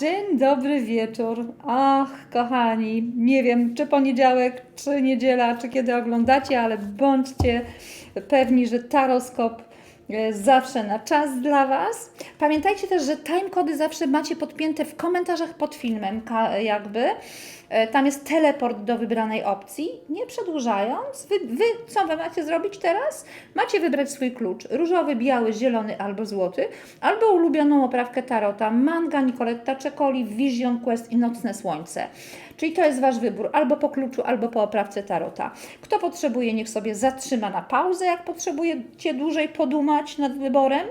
Dzień dobry wieczór. Ach, kochani, nie wiem, czy poniedziałek, czy niedziela, czy kiedy oglądacie, ale bądźcie pewni, że taroskop zawsze na czas dla Was. Pamiętajcie też, że timecody zawsze macie podpięte w komentarzach pod filmem, jakby. E, Tam jest teleport do wybranej opcji. Nie przedłużając, wy, wy co wy macie zrobić teraz? Macie wybrać swój klucz. Różowy, biały, zielony albo złoty. Albo ulubioną oprawkę Tarota. Manga, Nicoletta Czekoli, Vision Quest i Nocne Słońce. Czyli to jest Wasz wybór. Albo po kluczu, albo po oprawce Tarota. Kto potrzebuje, niech sobie zatrzyma na pauzę, jak potrzebujecie dłużej podumać nad wyborem.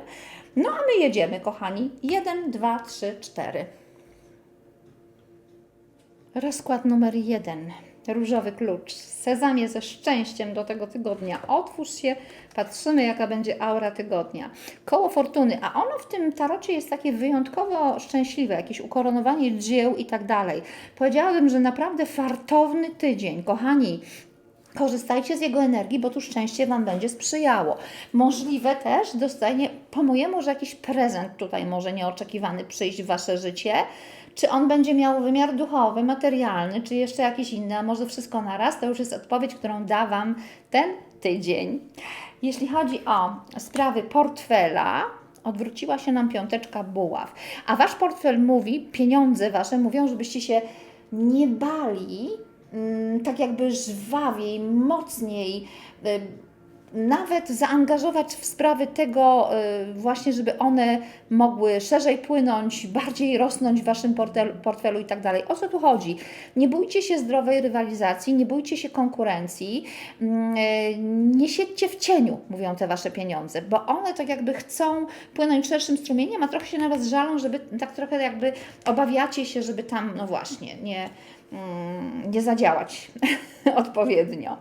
No a my jedziemy, kochani. Jeden, dwa, trzy, cztery. Rozkład numer jeden. Różowy klucz. Sezamie ze szczęściem do tego tygodnia. Otwórz się, patrzymy jaka będzie aura tygodnia. Koło fortuny, a ono w tym tarocie jest takie wyjątkowo szczęśliwe, jakieś ukoronowanie dzieł i tak dalej. Powiedziałabym, że naprawdę fartowny tydzień. Kochani, Korzystajcie z jego energii, bo tu szczęście Wam będzie sprzyjało. Możliwe też dostanie, po mojemu, że jakiś prezent tutaj może nieoczekiwany przyjść w Wasze życie. Czy on będzie miał wymiar duchowy, materialny, czy jeszcze jakiś inny, a może wszystko naraz, to już jest odpowiedź, którą da Wam ten tydzień. Jeśli chodzi o sprawy portfela, odwróciła się nam piąteczka buław. A Wasz portfel mówi, pieniądze Wasze mówią, żebyście się nie bali tak jakby żwawiej, mocniej, y, nawet zaangażować w sprawy tego y, właśnie, żeby one mogły szerzej płynąć, bardziej rosnąć w Waszym portfelu, i tak dalej. O co tu chodzi? Nie bójcie się zdrowej rywalizacji, nie bójcie się konkurencji, mm, y, nie siedźcie w cieniu, mówią te Wasze pieniądze, bo one tak jakby chcą płynąć szerszym strumieniem, a trochę się na Was żalą, żeby tak trochę jakby obawiacie się, żeby tam, no właśnie, nie, mm, nie zadziałać odpowiednio.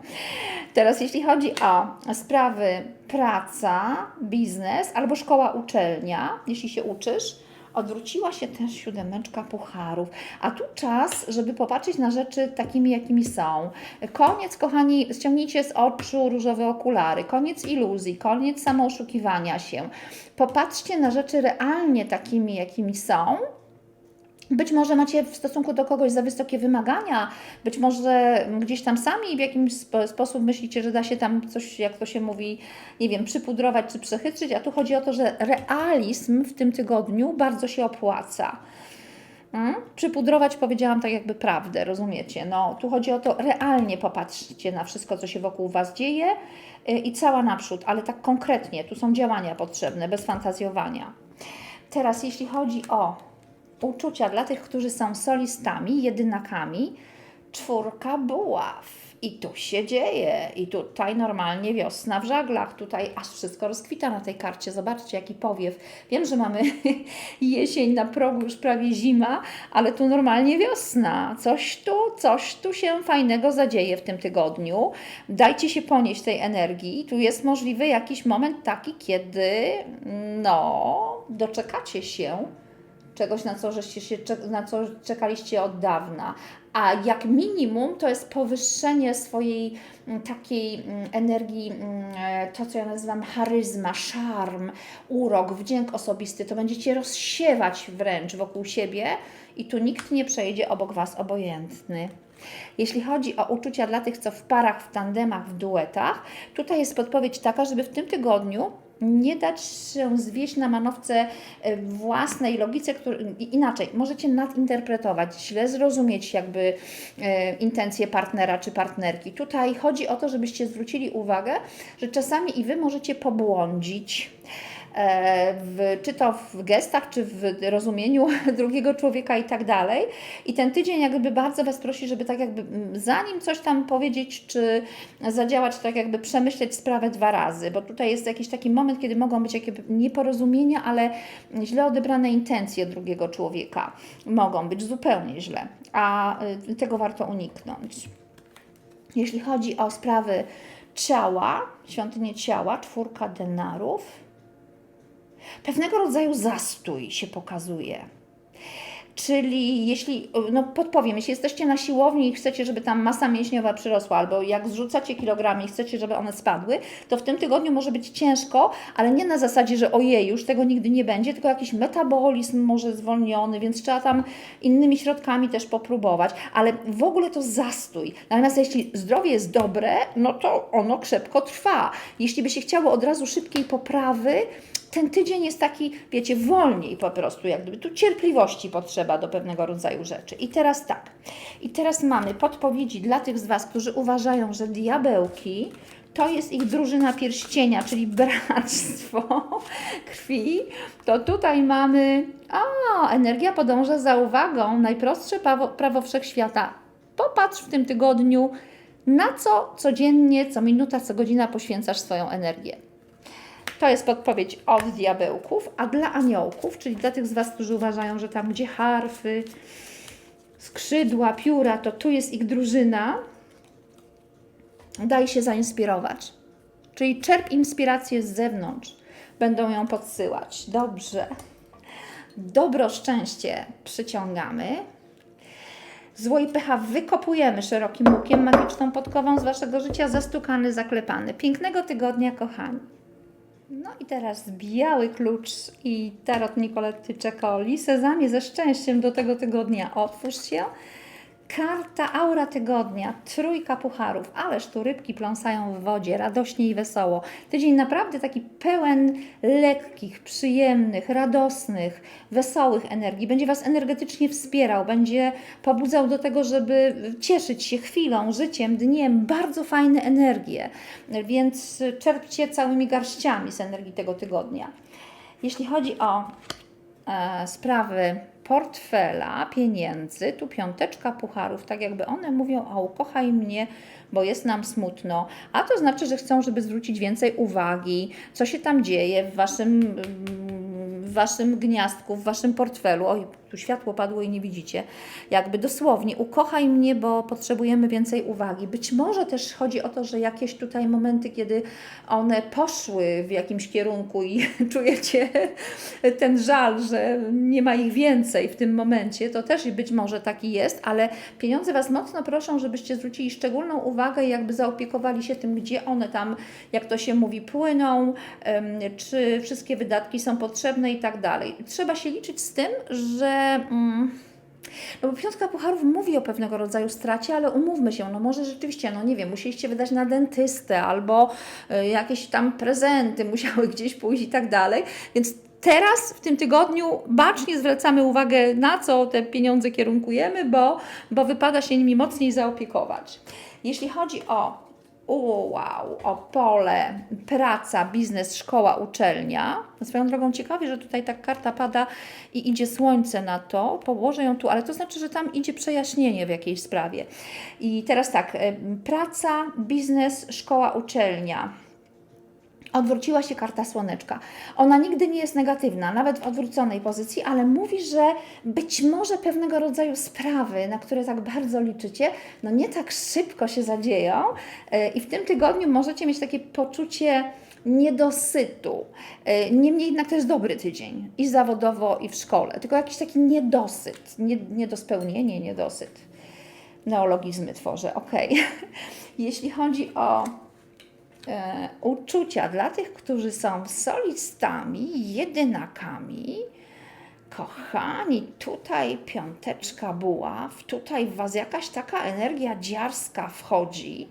Teraz, jeśli chodzi o sprawy praca, biznes albo szkoła, uczelnia, jeśli się uczysz, odwróciła się też siódemeczka pucharów. A tu czas, żeby popatrzeć na rzeczy takimi, jakimi są. Koniec, kochani, ściągnijcie z oczu różowe okulary, koniec iluzji, koniec samooszukiwania się. Popatrzcie na rzeczy realnie takimi, jakimi są. Być może macie w stosunku do kogoś za wysokie wymagania, być może gdzieś tam sami w jakimś spo, sposób myślicie, że da się tam coś, jak to się mówi, nie wiem, przypudrować czy przechytrzyć, a tu chodzi o to, że realizm w tym tygodniu bardzo się opłaca. Mm? Przypudrować powiedziałam tak jakby prawdę, rozumiecie? No, tu chodzi o to, realnie popatrzcie na wszystko, co się wokół Was dzieje y, i cała naprzód, ale tak konkretnie, tu są działania potrzebne, bez fantazjowania. Teraz jeśli chodzi o uczucia dla tych, którzy są solistami, jedynakami, czwórka buław. I tu się dzieje, i tutaj normalnie wiosna w żaglach, tutaj aż wszystko rozkwita na tej karcie. Zobaczcie, jaki powiew. Wiem, że mamy jesień na progu, już prawie zima, ale tu normalnie wiosna. Coś tu, coś tu się fajnego zadzieje w tym tygodniu. Dajcie się ponieść tej energii. Tu jest możliwy jakiś moment taki, kiedy no, doczekacie się czegoś, na co, żeście się, na co czekaliście od dawna. A jak minimum to jest powyższenie swojej mm, takiej mm, energii, mm, e, to co ja nazywam charyzma, szarm, urok, wdzięk osobisty. To będziecie rozsiewać wręcz wokół siebie i tu nikt nie przejdzie obok Was obojętny. Jeśli chodzi o uczucia dla tych, co w parach, w tandemach, w duetach, tutaj jest podpowiedź taka, żeby w tym tygodniu nie dać się zwieść na manowce e, własnej logice, który, inaczej, możecie nadinterpretować, źle zrozumieć jakby e, intencje partnera czy partnerki. Tutaj chodzi o to, żebyście zwrócili uwagę, że czasami i Wy możecie pobłądzić. E, W, czy to w gestach, czy w rozumieniu drugiego człowieka i tak dalej. I ten tydzień jakby bardzo Was prosi, żeby tak jakby zanim coś tam powiedzieć, czy zadziałać, tak jakby przemyśleć sprawę dwa razy, bo tutaj jest jakiś taki moment, kiedy mogą być jakieś nieporozumienia, ale źle odebrane intencje drugiego człowieka. Mogą być zupełnie źle, a y, tego warto uniknąć. Jeśli chodzi o sprawy ciała, świątynię ciała, czwórka denarów, pewnego rodzaju zastój się pokazuje. Czyli jeśli, no podpowiem, jeśli jesteście na siłowni i chcecie, żeby tam masa mięśniowa przyrosła, albo jak zrzucacie kilogramy i chcecie, żeby one spadły, to w tym tygodniu może być ciężko, ale nie na zasadzie, że ojej, już tego nigdy nie będzie, tylko jakiś metabolizm może zwolniony, więc trzeba tam innymi środkami też popróbować, ale w ogóle to zastój. Natomiast jeśli zdrowie jest dobre, no to ono krzepko trwa. Jeśli by się chciało od razu szybkiej poprawy, ten tydzień jest taki, wiecie, wolniej po prostu, jak gdyby tu cierpliwości potrzeba do pewnego rodzaju rzeczy. I teraz tak, i teraz mamy podpowiedzi dla tych z Was, którzy uważają, że diabełki to jest ich drużyna pierścienia, czyli bractwo krwi, to tutaj mamy, a energia podąża za uwagą, najprostsze prawo, prawo wszechświata. Popatrz w tym tygodniu, na co codziennie, co minuta, co godzina poświęcasz swoją energię. To jest podpowiedź od diabełków, a dla aniołków, czyli dla tych z Was, którzy uważają, że tam gdzie harfy, skrzydła, pióra, to tu jest ich drużyna, daj się zainspirować. Czyli czerp inspirację z zewnątrz. Będą ją podsyłać. Dobrze. Dobro, szczęście przyciągamy. Zło i pecha wykopujemy szerokim łukiem, magiczną podkową z Waszego życia, zastukany, zaklepany. Pięknego tygodnia, kochani. No i teraz biały klucz i tarot Nicoletty Czekoli. Sezamie ze szczęściem do tego tygodnia. Otwórz się. Karta aura tygodnia, trójka pucharów, ależ tu rybki pląsają w wodzie, radośnie i wesoło. Tydzień naprawdę taki pełen lekkich, przyjemnych, radosnych, wesołych energii. Będzie Was energetycznie wspierał, będzie pobudzał do tego, żeby cieszyć się chwilą, życiem, dniem. Bardzo fajne energie, więc czerpcie całymi garściami z energii tego tygodnia. Jeśli chodzi o e, sprawy portfela, pieniędzy, tu piąteczka pucharów, tak jakby one mówią, a ukochaj mnie, bo jest nam smutno, a to znaczy, że chcą, żeby zwrócić więcej uwagi, co się tam dzieje w waszym, waszym gniazdku, w waszym portfelu. Oj, tu światło padło i nie widzicie. Jakby dosłownie, ukochaj mnie, bo potrzebujemy więcej uwagi. Być może też chodzi o to, że jakieś tutaj momenty, kiedy one poszły w jakimś kierunku i czujecie ten żal, że nie ma ich więcej w tym momencie, to też być może taki jest, ale pieniądze Was mocno proszą, żebyście zwrócili szczególną uwagę i jakby zaopiekowali się tym, gdzie one tam, jak to się mówi, płyną, czy wszystkie wydatki są potrzebne i tak dalej. Trzeba się liczyć z tym, że Mm, no bo piątka pucharów mówi o pewnego rodzaju stracie, ale umówmy się, no może rzeczywiście, no nie wiem, musieliście wydać na dentystę albo y, jakieś tam prezenty musiały gdzieś pójść i tak dalej, więc teraz w tym tygodniu bacznie zwracamy uwagę na co te pieniądze kierunkujemy, bo, bo wypada się nimi mocniej zaopiekować. Jeśli chodzi o, wow, o pole, praca, biznes, szkoła, uczelnia. Swoją drogą ciekawie, że tutaj tak karta pada i idzie słońce na to. Położę ją tu, ale to znaczy, że tam idzie przejaśnienie w jakiejś sprawie. I teraz tak, praca, biznes, szkoła, uczelnia odwróciła się karta słoneczka. Ona nigdy nie jest negatywna, nawet w odwróconej pozycji, ale mówi, że być może pewnego rodzaju sprawy, na które tak bardzo liczycie, no nie tak szybko się zadzieją e, i w tym tygodniu możecie mieć takie poczucie niedosytu. E, Niemniej jednak to jest dobry tydzień i zawodowo, i w szkole, tylko jakiś taki niedosyt, nie, nie do spełnienia, niedosyt. Neologizmy tworzę, ok. Jeśli chodzi o uczucia dla tych, którzy są solistami, jedynakami. Kochani, tutaj piąteczka buław, tutaj w Was jakaś taka energia dziarska wchodzi.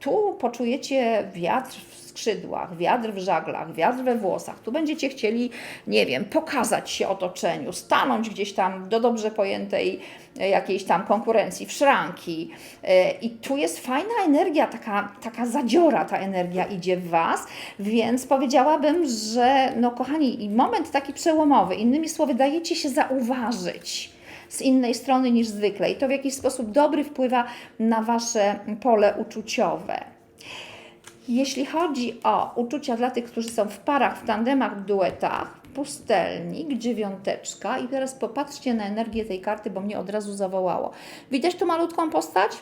Tu poczujecie wiatr w skrzydłach, wiatr w żaglach, wiatr we włosach. Tu będziecie chcieli, nie wiem, pokazać się otoczeniu, stanąć gdzieś tam do dobrze pojętej e, jakiejś tam konkurencji, w szranki. E, I tu jest fajna energia, taka, taka zadziora ta energia idzie w Was, więc powiedziałabym, że no kochani, moment taki przełomowy, innymi słowy, dajecie się zauważyć z innej strony niż zwykle i to w jakiś sposób dobry wpływa na Wasze pole uczuciowe. Jeśli chodzi o uczucia dla tych, którzy są w parach, w tandemach, w duetach, pustelnik, dziewiąteczka i teraz popatrzcie na energię tej karty, bo mnie od razu zawołało. Widać tu malutką postać?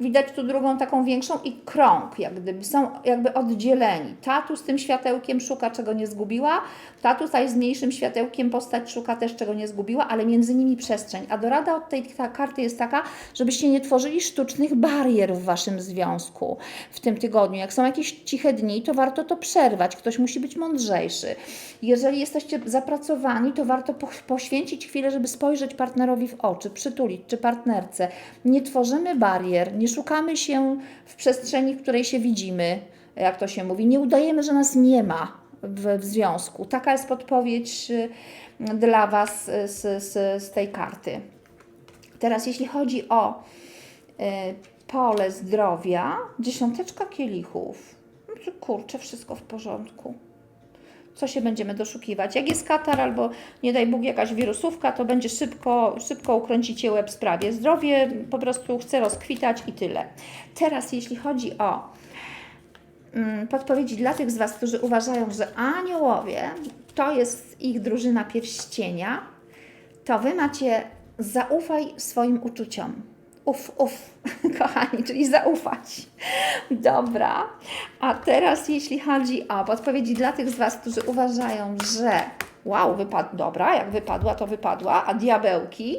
Widać tu drugą taką większą i krąg, jak gdyby są jakby oddzieleni. Ta tu z tym światełkiem szuka, czego nie zgubiła, ta tutaj z mniejszym światełkiem postać szuka też, czego nie zgubiła, ale między nimi przestrzeń. A dorada od tej ta karty jest taka, żebyście nie tworzyli sztucznych barier w Waszym związku w tym tygodniu. Jak są jakieś ciche dni, to warto to przerwać. Ktoś musi być mądrzejszy. Jeżeli jesteście zapracowani, to warto po- poświęcić chwilę, żeby spojrzeć partnerowi w oczy, przytulić, czy partnerce. Nie tworzymy barier, nie szukamy się w przestrzeni, w której się widzimy, jak to się mówi. Nie udajemy, że nas nie ma w, w związku. Taka jest podpowiedź y, dla Was y, z, z, z tej karty. Teraz, jeśli chodzi o y, pole zdrowia, dziesiąteczka kielichów. No kurczę, wszystko w porządku. Co się będziemy doszukiwać? Jak jest katar albo nie daj Bóg jakaś wirusówka, to będzie szybko, szybko ukręcicie łeb sprawie. Zdrowie po prostu chce rozkwitać i tyle. Teraz, jeśli chodzi o mm, podpowiedzi dla tych z Was, którzy uważają, że aniołowie to jest ich drużyna pierścienia, to Wy macie zaufaj swoim uczuciom. Uf, uf, kochani, czyli zaufać. Dobra. A teraz, jeśli chodzi o podpowiedzi dla tych z Was, którzy uważają, że wow, wypadł, dobra, jak wypadła, to wypadła, a diabełki.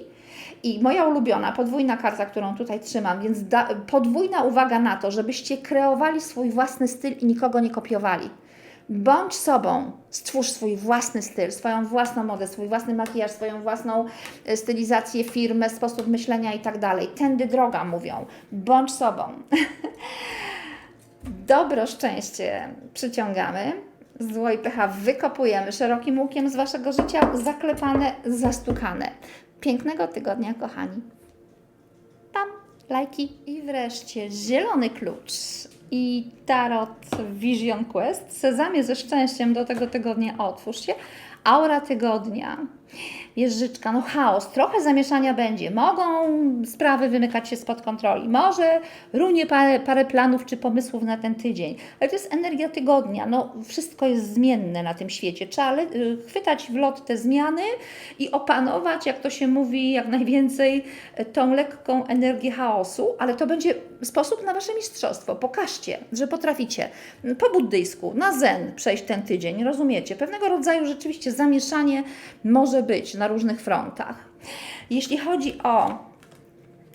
I moja ulubiona, podwójna karta, którą tutaj trzymam, więc da, podwójna uwaga na to, żebyście kreowali swój własny styl i nikogo nie kopiowali. Bądź sobą, stwórz swój własny styl, swoją własną modę, swój własny makijaż, swoją własną e, stylizację, firmę, sposób myślenia i tak dalej. Tędy droga mówią. Bądź sobą. Dobro szczęście przyciągamy, zło i pecha wykopujemy szerokim łukiem z Waszego życia, zaklepane, zastukane. Pięknego tygodnia, kochani. Pam, lajki i wreszcie zielony klucz i Tarot Vision Quest. Sezamie ze szczęściem do tego tygodnia otwórz się. Aura tygodnia. Jeżyczka, no chaos, trochę zamieszania będzie. Mogą sprawy wymykać się spod kontroli. Może runie parę, parę planów czy pomysłów na ten tydzień. Ale to jest energia tygodnia. No, wszystko jest zmienne na tym świecie. Trzeba y, chwytać w lot te zmiany i opanować, jak to się mówi, jak najwięcej y, tą lekką energię chaosu, ale to będzie sposób na Wasze mistrzostwo. Pokażcie, że potraficie po buddyjsku, na zen przejść ten tydzień, rozumiecie? Pewnego rodzaju rzeczywiście zamieszanie może być na różnych frontach. Jeśli chodzi o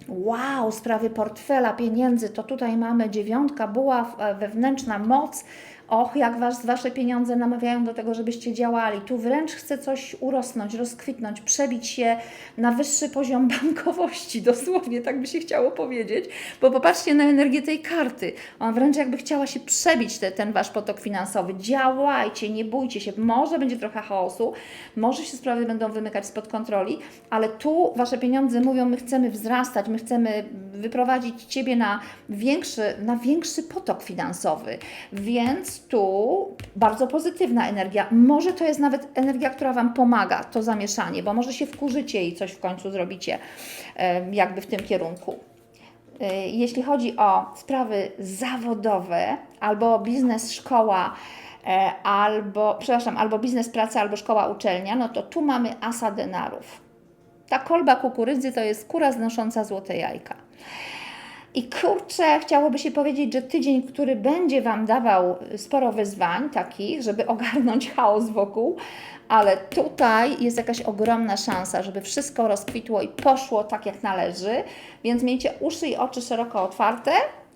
Wow, sprawy portfela, pieniędzy, to tutaj mamy dziewiątka, buław, wewnętrzna moc. Och, jak was, Wasze pieniądze namawiają do tego, żebyście działali. Tu wręcz chce coś urosnąć, rozkwitnąć, przebić się na wyższy poziom bankowości, dosłownie tak by się chciało powiedzieć. Bo popatrzcie na energię tej karty. Ona wręcz jakby chciała się przebić te, ten Wasz potok finansowy. Działajcie, nie bójcie się. Może będzie trochę chaosu, może się sprawy będą wymykać spod kontroli, ale tu Wasze pieniądze mówią, my chcemy wzrastać, my chcemy wyprowadzić Ciebie na większy, na większy potok finansowy. Więc tu bardzo pozytywna energia. Może to jest nawet energia, która Wam pomaga, to zamieszanie, bo może się wkurzycie i coś w końcu zrobicie jakby w tym kierunku. Y, Jeśli chodzi o sprawy zawodowe, albo biznes, szkoła, e, albo, przepraszam, albo biznes, praca, albo szkoła, uczelnia, no to tu mamy asa denarów. Ta kolba kukurydzy to jest kura znosząca złote jajka. I kurczę, chciałoby się powiedzieć, że tydzień, który będzie Wam dawał sporo wyzwań takich, żeby ogarnąć chaos wokół, ale tutaj jest jakaś ogromna szansa, żeby wszystko rozkwitło i poszło tak, jak należy, więc miejcie uszy i oczy szeroko otwarte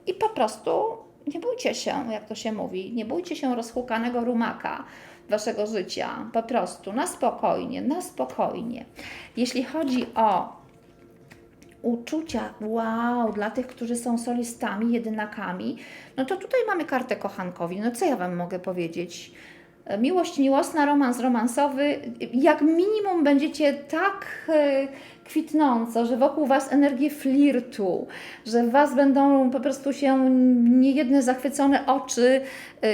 i po prostu nie bójcie się, jak to się mówi, nie bójcie się rozhukanego rumaka Waszego życia, po prostu na spokojnie, na spokojnie. Jeśli chodzi o uczucia, wow, dla tych, którzy są solistami, jedynakami, no to tutaj mamy kartę kochankowi. No co ja Wam mogę powiedzieć? Miłość miłosna, romans romansowy. Jak minimum będziecie tak e, kwitnąco, że wokół Was energię flirtu, że w Was będą po prostu się niejedne zachwycone oczy, e,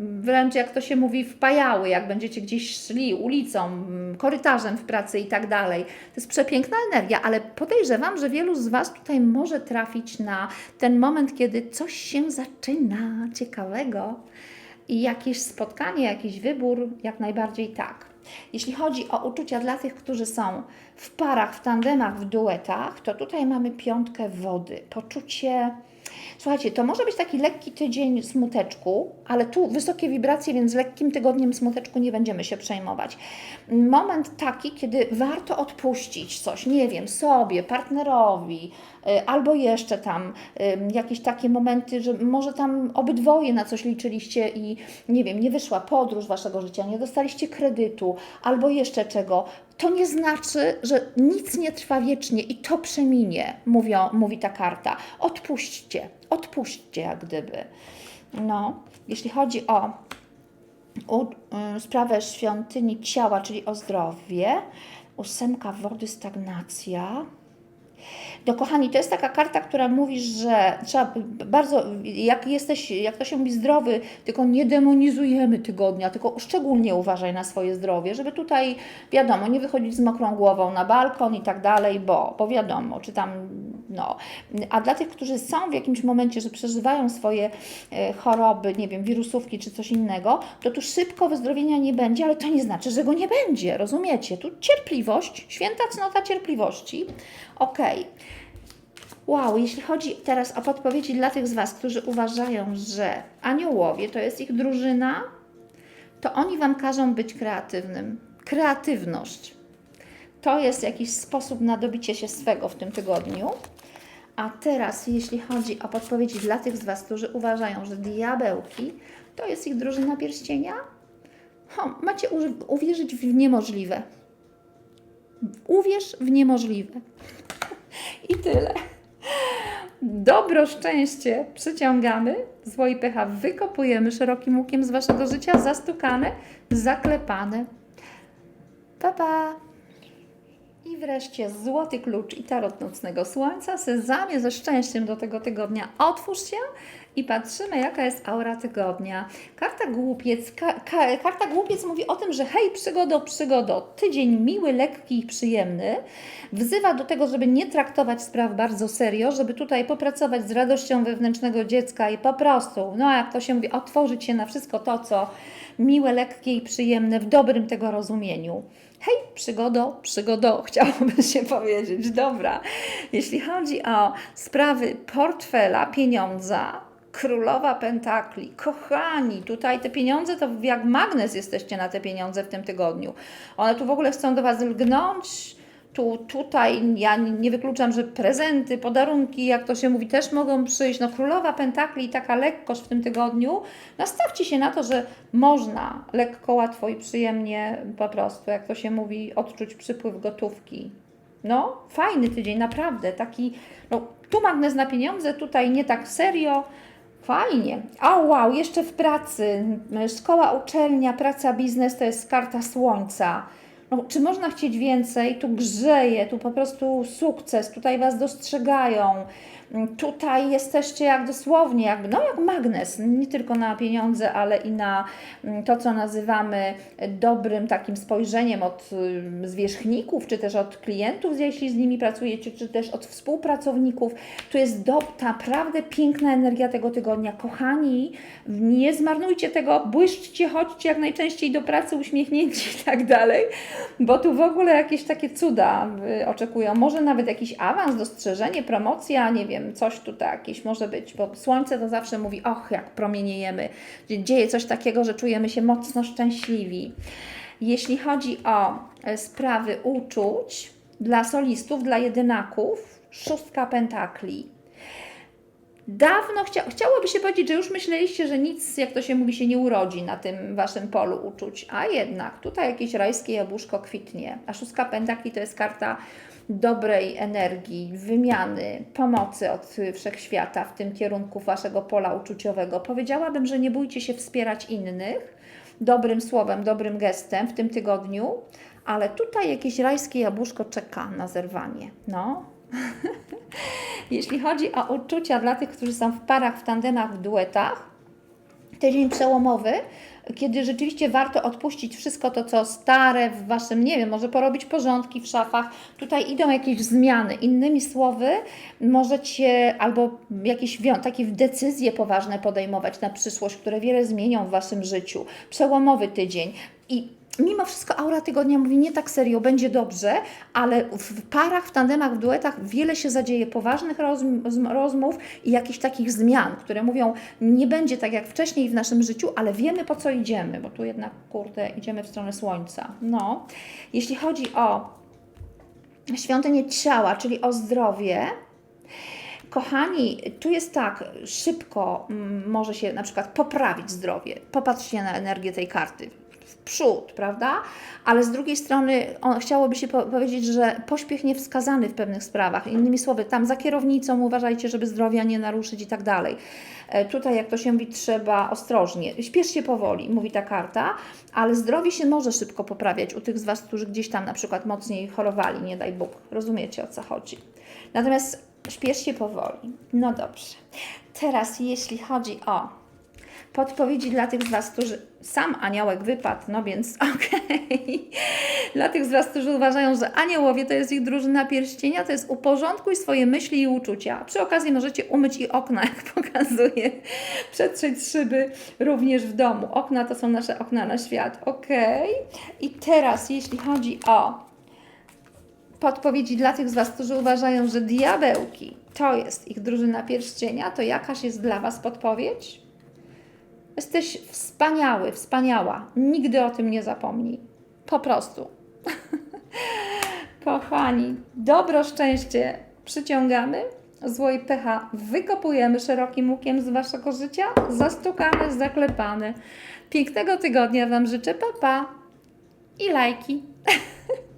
wręcz jak to się mówi, wpajały, jak będziecie gdzieś szli ulicą, korytarzem w pracy i tak dalej. To jest przepiękna energia, ale podejrzewam, że wielu z Was tutaj może trafić na ten moment, kiedy coś się zaczyna ciekawego i jakieś spotkanie, jakiś wybór, jak najbardziej tak. Jeśli chodzi o uczucia dla tych, którzy są w parach, w tandemach, w duetach, to tutaj mamy piątkę wody. Poczucie. Słuchajcie, to może być taki lekki tydzień smuteczku, ale tu wysokie wibracje, więc lekkim tygodniem smuteczku nie będziemy się przejmować. Moment taki, kiedy warto odpuścić coś, nie wiem, sobie, partnerowi, y, albo jeszcze tam y, jakieś takie momenty, że może tam obydwoje na coś liczyliście i nie wiem, nie wyszła podróż waszego życia, nie dostaliście kredytu, albo jeszcze czego. To nie znaczy, że nic nie trwa wiecznie i to przeminie, mówią, mówi ta karta. Odpuśćcie, odpuśćcie jak gdyby. No, jeśli chodzi o u, y, sprawę świątyni ciała, czyli o zdrowie, ósemka wody, stagnacja. No kochani, to jest taka karta, która mówi, że trzeba bardzo, jak jesteś, jak to się mówi, zdrowy, tylko nie demonizujemy tygodnia, tylko szczególnie uważaj na swoje zdrowie, żeby tutaj, wiadomo, nie wychodzić z mokrą głową na balkon i tak dalej, bo, bo wiadomo, czy tam, no. A dla tych, którzy są w jakimś momencie, że przeżywają swoje e, choroby, nie wiem, wirusówki czy coś innego, to tu szybko wyzdrowienia nie będzie, ale to nie znaczy, że go nie będzie, rozumiecie? Tu cierpliwość, święta cnota cierpliwości, okej. Wow, jeśli chodzi teraz o podpowiedzi dla tych z Was, którzy uważają, że aniołowie to jest ich drużyna, to oni Wam każą być kreatywnym. Kreatywność to jest jakiś sposób na dobicie się swego w tym tygodniu. A teraz, jeśli chodzi o podpowiedzi dla tych z Was, którzy uważają, że diabełki to jest ich drużyna pierścienia, ho, macie uwierzyć w niemożliwe. Uwierz w niemożliwe. I tyle. Dobro, szczęście przyciągamy, zło i pecha wykopujemy szerokim łukiem z Waszego życia, zastukane, zaklepane. Pa, pa! I wreszcie złoty klucz i tarot nocnego słońca. Sezamie ze szczęściem do tego tygodnia. Otwórz się i patrzymy, jaka jest aura tygodnia. Karta głupiec, ka, ka, karta głupiec mówi o tym, że hej, przygodo, przygodo, tydzień miły, lekki i przyjemny. Wzywa do tego, żeby nie traktować spraw bardzo serio, żeby tutaj popracować z radością wewnętrznego dziecka i po prostu, no jak to się mówi, otworzyć się na wszystko to, co miłe, lekkie i przyjemne w dobrym tego rozumieniu. Hej, przygodo, przygodo, chciałoby się powiedzieć. Dobra, jeśli chodzi o sprawy portfela, pieniądza, królowa pentakli, kochani, tutaj te pieniądze to jak magnes jesteście na te pieniądze w tym tygodniu. One tu w ogóle chcą do Was lgnąć. Tu, tutaj ja nie wykluczam, że prezenty, podarunki, jak to się mówi, też mogą przyjść. No królowa pentakli i taka lekkość w tym tygodniu. Nastawcie się na to, że można lekko, łatwo i przyjemnie po prostu, jak to się mówi, odczuć przypływ gotówki. No, fajny tydzień, naprawdę. Taki, no, tu magnes na pieniądze, tutaj nie tak serio. Fajnie. A wow, jeszcze w pracy. Szkoła, uczelnia, praca, biznes to jest karta słońca. No, czy można chcieć więcej? Tu grzeje, tu po prostu sukces, tutaj Was dostrzegają. Mm, Tutaj jesteście jak dosłownie, jak, no jak magnes, nie tylko na pieniądze, ale i na mm, to, co nazywamy dobrym takim spojrzeniem od y, zwierzchników, czy też od klientów, jeśli z nimi pracujecie, czy też od współpracowników. Tu jest do, naprawdę piękna energia tego tygodnia. Kochani, nie zmarnujcie tego, błyszczcie, chodźcie jak najczęściej do pracy uśmiechnięci i tak dalej, bo tu w ogóle jakieś takie cuda y, oczekują. Może nawet jakiś awans, dostrzeżenie, promocja, nie wiem, coś tutaj jakieś może być, bo słońce to zawsze mówi, och, jak promieniejemy, dzieje coś takiego, że czujemy się mocno szczęśliwi. Jeśli chodzi o e, sprawy uczuć dla solistów, dla jedynaków, szóstka pentakli. Dawno chcia, chciałoby się powiedzieć, że już myśleliście, że nic, jak to się mówi, się nie urodzi na tym waszym polu uczuć, a jednak tutaj jakieś rajskie jabłuszko kwitnie. A szóstka pentakli to jest karta dobrej energii, wymiany, pomocy od wszechświata w tym kierunku waszego pola uczuciowego. Powiedziałabym, że nie bójcie się wspierać innych dobrym słowem, dobrym gestem w tym tygodniu, ale tutaj jakieś rajskie jabłuszko czeka na zerwanie. No, jeśli chodzi o uczucia dla tych, którzy są w parach, w tandemach, w duetach, tydzień przełomowy, kiedy rzeczywiście warto odpuścić wszystko to, co stare w waszym, nie wiem, może porobić porządki w szafach. Tutaj idą jakieś zmiany. Innymi słowy, możecie albo jakieś takie decyzje poważne podejmować na przyszłość, które wiele zmienią w waszym życiu. Przełomowy tydzień. I mimo wszystko aura tygodnia mówi nie tak serio, będzie dobrze, ale w parach, w tandemach, w duetach wiele się zadzieje poważnych rozm- rozmów i jakichś takich zmian, które mówią, nie będzie tak jak wcześniej w naszym życiu, ale wiemy po co idziemy, bo tu jednak, kurde, idziemy w stronę słońca. No, jeśli chodzi o świątynię ciała, czyli o zdrowie, Kochani, tu jest tak, szybko mm, może się na przykład poprawić zdrowie. Popatrzcie na energię tej karty w przód, prawda? Ale z drugiej strony on, chciałoby się po powiedzieć, że pośpiech niewskazany w pewnych sprawach. Innymi słowy, tam za kierownicą uważajcie, żeby zdrowia nie naruszyć i tak dalej. E, Tutaj, jak to się mówi, trzeba ostrożnie. Śpieszcie powoli, mówi ta karta, ale zdrowie się może szybko poprawiać u tych z Was, którzy gdzieś tam na przykład mocniej chorowali, nie daj Bóg. Rozumiecie o co chodzi. Natomiast śpieszcie powoli. No dobrze. Teraz, jeśli chodzi o podpowiedzi dla tych z Was, którzy. Sam aniołek wypadł, no więc okej. Dla tych z Was, którzy uważają, że aniołowie to jest ich drużyna pierścienia, to jest uporządkuj swoje myśli i uczucia. Przy okazji możecie umyć i okna, jak pokazuje. Przetrzeć szyby również w domu. Okna to są nasze okna na świat, okej. I teraz, jeśli chodzi o podpowiedzi dla tych z Was, którzy uważają, że diabełki to jest ich drużyna pierścienia, to jakaż jest dla Was podpowiedź? Jesteś wspaniały, wspaniała. Nigdy o tym nie zapomnij. Po prostu. Kochani, dobro, szczęście przyciągamy, zło i pecha wykopujemy szerokim łukiem z Waszego życia, zastukane, zaklepane. Pięknego tygodnia Wam życzę, papa pa. i lajki.